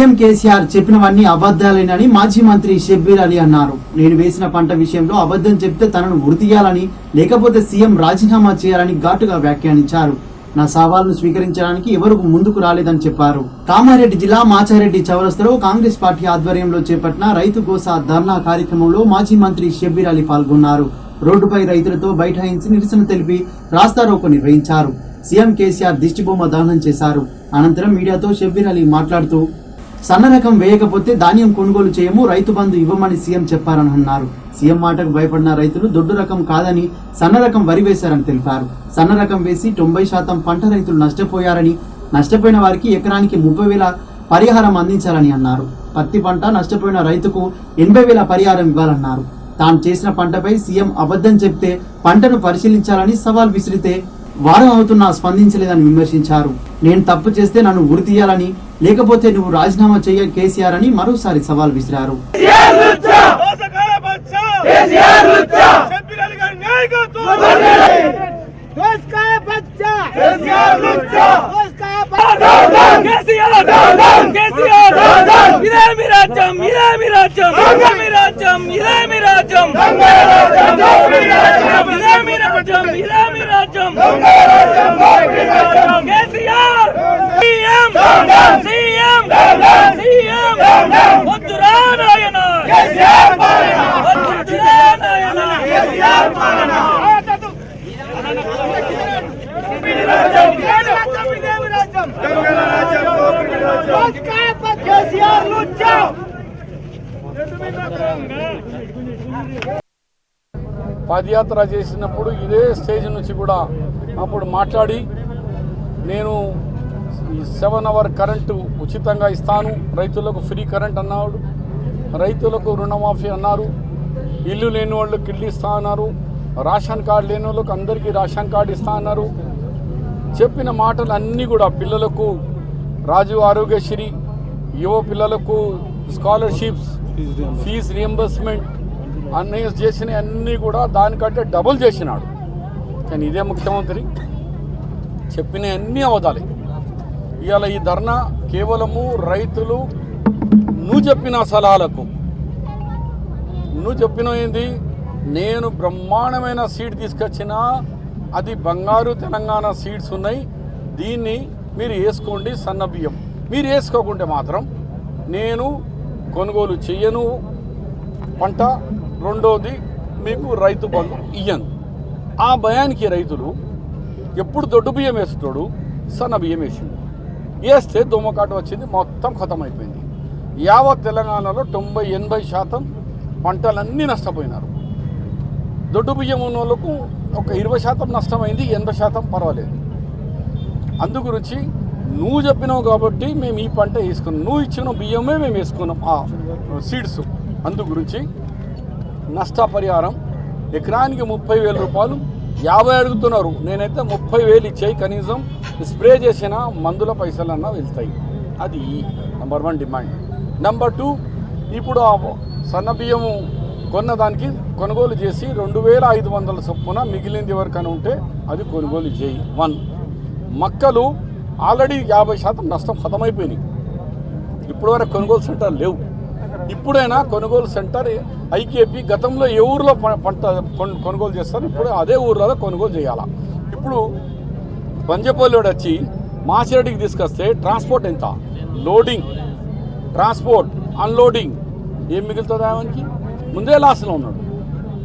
CM KCR చెప్పినవన్నీ అబద్ధాలేనని మాజీ మంత్రి షబ్బీర్ అలీ అన్నారు. నేను వేసిన పంట విషయంలో అబద్ధం చెప్తే తనను ఉరితీయాలని లేకపోతే సీఎం రాజీనామా చేయాలని ఘాటుగా వ్యాఖ్యానించారు. నా సవాల్ను స్వీకరించడానికి ఎవరు ముందుకు రాలేదని చెప్పారు. కామారెడ్డి జిల్లా మాచారెడ్డి చౌరస్తలో కాంగ్రెస్ పార్టీ ఆధ్వర్యంలో చేపట్టిన రైతు గోసా ధర్నా కార్యక్రమంలో మాజీ మంత్రి షబ్బీర్ అలీ పాల్గొన్నారు. రోడ్డుపై రైతులతో బైఠాయించి నిరసన తెలిపి రాస్తారోకో నిర్వహించారు. సీఎం కేసీఆర్ దిష్టిబొమ్మ దహనం చేశారు. అనంతరం మీడియాతో షబ్బీర్ అలీ మాట్లాడుతూ సన్న రకం వేయకపోతే ధాన్యం కొనుగోలు చేయము రైతు బంధు ఇవ్వమని సీఎం చెప్పారని అన్నారు. సీఎం మాటకు భయపడిన రైతులు దొడ్డు రకం కాదని సన్న రకం వరి వేశారని తెలిపారు. సన్న రకం వేసి తొంభై శాతం పంట రైతులు నష్టపోయారని నష్టపోయిన వారికి ఎకరానికి ముప్పై వేల పరిహారం అందించాలని అన్నారు. పత్తి పంట నష్టపోయిన రైతుకు ఎనభై వేల పరిహారం ఇవ్వాలన్నారు. తాను చేసిన పంటపై సీఎం అబద్ధం చెప్తే పంటను పరిశీలించాలని సవాల్ విసిరితే వారం అవుతున్నా స్పందించలేదని విమర్శించారు. నేను తప్పు చేస్తే నన్ను ఉరి తీయాలని లేకపోతే నువ్వు రాజీనామా చేయ కేసీఆర్ అని మరోసారి సవాల్ విసిరారు. దోసకాయ బచ్చా! కేసీఆర్ లుచ్చా షబ్బీర్ అలీ గారి నాయకత్వం దోసకాయ బచ్చా కేసీఆర్ లుచ్చా దోసకాయ బచ్చా కేసీఆర్ డౌన్ కేసీఆర్ డౌన్ ఇదే మీ రాజ్యం ఇదే మీ రాజ్యం ఇదే మీ రాజ్యం ఇదే మీ రాజ్యం ఇదే మీ రాజ్యం ఇదే మీ రాజ్యం కేసీఆర్ సీఎం సీఎం సీఎం వద్దురా పాదయాత్ర చేసినప్పుడు ఇదే స్టేజ్ నుంచి కూడా అప్పుడు మాట్లాడి నేను ఈ సెవెన్ అవర్ కరెంటు ఉచితంగా ఇస్తాను. రైతులకు ఫ్రీ కరెంట్ అన్నాడు. రైతులకు రుణమాఫీ అన్నారు. ఇల్లు లేని వాళ్ళకి ఇల్లు ఇస్తా అన్నారు. రేషన్ కార్డు లేని వాళ్ళకి అందరికీ రేషన్ కార్డు ఇస్తా అన్నారు. చెప్పిన మాటలు అన్నీ కూడా పిల్లలకు రాజు ఆరోగ్యశ్రీ యువ పిల్లలకు స్కాలర్షిప్స్ ఫీజ్ రియంబర్స్మెంట్ అన్నీ చేసిన అన్నీ కూడా దానికంటే డబుల్ చేసినాడు. కానీ ఇదే ముఖ్యమంత్రి చెప్పిన అన్నీ అవదాలి ఇవాళ ఈ ధర్నా కేవలము రైతులు నువ్వు చెప్పిన సలహాలకు. నువ్వు చెప్పిన ఏంది? నేను బ్రహ్మాండమైన సీడ్ తీసుకొచ్చిన అది బంగారు తెలంగాణ సీడ్స్ ఉన్నాయి. దీన్ని మీరు వేసుకోండి సన్న బియ్యం. మీరు వేసుకోకుంటే మాత్రం నేను కొనుగోలు చెయ్యను. పంట రెండోది మీకు రైతు బంధు ఇయ్యను. ఆ భయానికి రైతులు ఎప్పుడు దొడ్డు బియ్యం వేస్తాడు సన్న బియ్యం వేసిండు. వేస్తే దోమకాటు వచ్చింది మొత్తం ఖతం అయిపోయింది యావత్ తెలంగాణలో తొంభై ఎనభై శాతం పంటలన్నీ నష్టపోయినారు. దొడ్డు బియ్యం ఉన్న వాళ్ళకు ఒక ఇరవై శాతం నష్టమైంది ఎనభై శాతం పర్వాలేదు. అందు గురించి నువ్వు చెప్పినావు కాబట్టి మేము ఈ పంట వేసుకున్నాం. నువ్వు ఇచ్చిన బియ్యమే మేము వేసుకున్నాం. ఆ సీడ్స్. అందు గురించి నష్టపరిహారం ఎకరానికి ముప్పై వేల రూపాయలు. యాభై అడుగుతున్నారు. నేనైతే ముప్పై వేలు ఇచ్చాయి. కనీసం స్ప్రే చేసిన మందుల పైసలన్నా వెళ్తాయి. అది number one demand. Number two ఇప్పుడు ఆ సన్న బియ్యము కొన్నదానికి కొనుగోలు చేసి రెండు వేల ఐదు వందల చొప్పున మిగిలింది ఎవరికైనా ఉంటే అది కొనుగోలు చేయి. వన్. మక్కలు ఆల్రెడీ యాభై శాతం నష్టం హతమైపోయినాయి. ఇప్పుడు వరకు కొనుగోలు సెంటర్ లేవు. ఇప్పుడైనా కొనుగోలు సెంటర్ ఐకేపీ గతంలో ఏ ఊర్లో పంట కొనుగోలు చేస్తారు ఇప్పుడు అదే ఊర్లలో కొనుగోలు చేయాలా. ఇప్పుడు పంజపల్లివాడు వచ్చి మాసిరెడ్డికి తీసుకొస్తే ట్రాన్స్పోర్ట్ ఎంత? లోడింగ్. Transport unloading. ఏం మిగులుతుంది ఆయనకి ముందే లాస్లో ఉన్నాడు.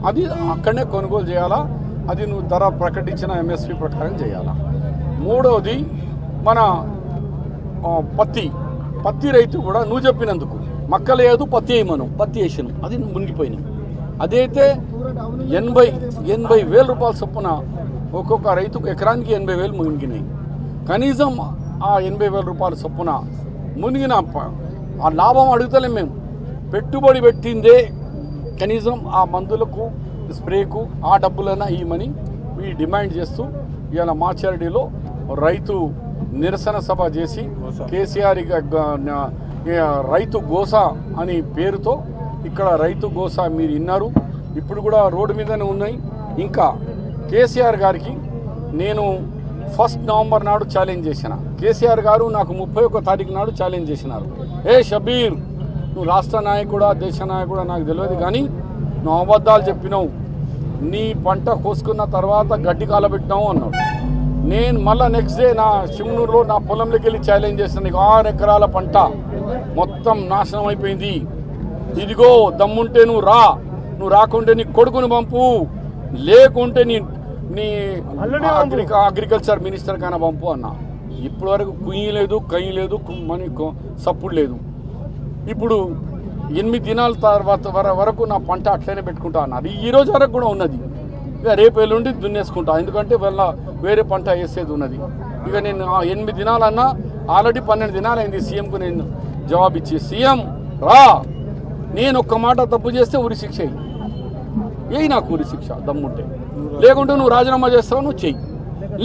అది అక్కడనే కొనుగోలు చేయాలా? అది నువ్వు ధర ప్రకటించిన ఎంఎస్పి ప్రకారం చేయాలా? మూడవది మన పత్తి. పత్తి రైతు కూడా నువ్వు చెప్పినందుకు. మక్క లేదు పత్తి వేయమను. పత్తి వేసాను. అది మునిగిపోయినాయి. అదైతే ఎనభై ఎనభై వేల రూపాయల చొప్పున ఒక్కొక్క రైతుకు ఎకరానికి ఎనభై వేలు మునిగినాయి. కనీసం ఆ ఎనభై వేల రూపాయల చొప్పున మునిగిన ఆ లాభం అడుగుతలేం మేము. పెట్టుబడి పెట్టిందే కనీసం ఆ మందులకు స్ప్రేకు ఆ డబ్బులైనా ఇవ్వమని ఈ డిమాండ్ చేస్తూ ఇవాళ మాచారెడ్డిలో రైతు నిరసన సభ చేసి కేసీఆర్ రైతు గోస అని పేరుతో ఇక్కడ రైతు గోస మీరు విన్నారు. ఇప్పుడు కూడా రోడ్డు మీదనే ఉన్నాయి. ఇంకా కేసీఆర్ గారికి నేను ఫస్ట్ నవంబర్ నాడు ఛాలెంజ్ చేసిన. కేసీఆర్ గారు నాకు ముప్పై ఒక్క తారీఖు నాడు ఛాలెంజ్ చేసినారు. ఏ షబీర్ నువ్వు రాష్ట్ర నాయకుడా దేశ నాయకుడా నాకు తెలియదు కానీ నువ్వు అబద్ధాలు చెప్పినావు. నీ పంట కోసుకున్న తర్వాత గడ్డి కాలబెట్టినావు అన్నాడు. నేను మళ్ళీ నెక్స్ట్ డే నా శివనూరులో నా పొలంలోకి వెళ్ళి ఛాలెంజ్ చేస్తాను నీకు ఆరు ఎకరాల పంట మొత్తం నాశనం అయిపోయింది. ఇదిగో దమ్ముంటే నువ్వు రా నువ్వు రాకుంటే నీ కొడుకుని పంపు లేకుంటే నీ నీ అగ్రిక అగ్రికల్చర్ మినిస్టర్ కన్నా పంపు అన్న. ఇప్పటి వరకు కుయ్యి లేదు కయ్యి లేదు మని సప్పుడు లేదు. ఇప్పుడు ఎనిమిది దినాల తర్వాత వర వరకు నా పంట అట్లనే పెట్టుకుంటా అన్నది ఈ రోజు వరకు కూడా ఉన్నది. రేపు ఎల్లుండి దున్నేసుకుంటా. ఎందుకంటే వాళ్ళ వేరే పంట వేసేది ఉన్నది. ఇక నేను ఎనిమిది దినాలన్నా ఆల్రెడీ పన్నెండు దినాలు అయింది సీఎంకు నేను జవాబు ఇచ్చి సీఎం రా. నేను ఒక్క మాట తప్పు చేస్తే ఉరి శిక్ష ఏయి నాకు ఉరి శిక్ష దమ్ముంటే. లేకుంటే నువ్వు రాజీనామా చేస్తావు? నువ్వు చెయ్యి.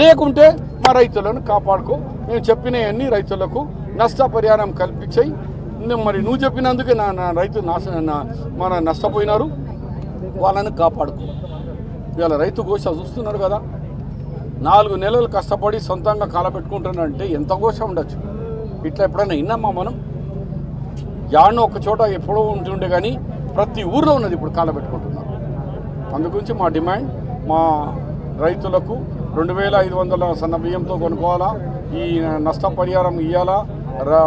లేకుంటే మా రైతులను కాపాడుకో. నేను చెప్పినవన్నీ రైతులకు నష్టపరిహారం కల్పించాయి. మరి నువ్వు చెప్పినందుకే నా రైతు నాశ మన నష్టపోయినారు. వాళ్ళని కాపాడుకో. ఇవాళ రైతు ఘోష చూస్తున్నారు కదా. నాలుగు నెలలు కష్టపడి సొంతంగా కాలబెట్టుకుంటున్నారంటే ఎంత ఘోష ఉండొచ్చు? ఇట్లా ఎప్పుడైనా విన్నామా మనం? యాడనో ఒక చోట ఎప్పుడో ఉంటుండే కానీ ప్రతి ఊర్లో ఉన్నది ఇప్పుడు కాలబెట్టుకుంటున్నారు అందుగురించి మా డిమాండ్ మా రైతులకు రెండు వేల ఐదు వందల సన్న బియ్యంతో కొనుక్కోవాలా? ఈ నష్టపరిహారం ఇవ్వాలా రా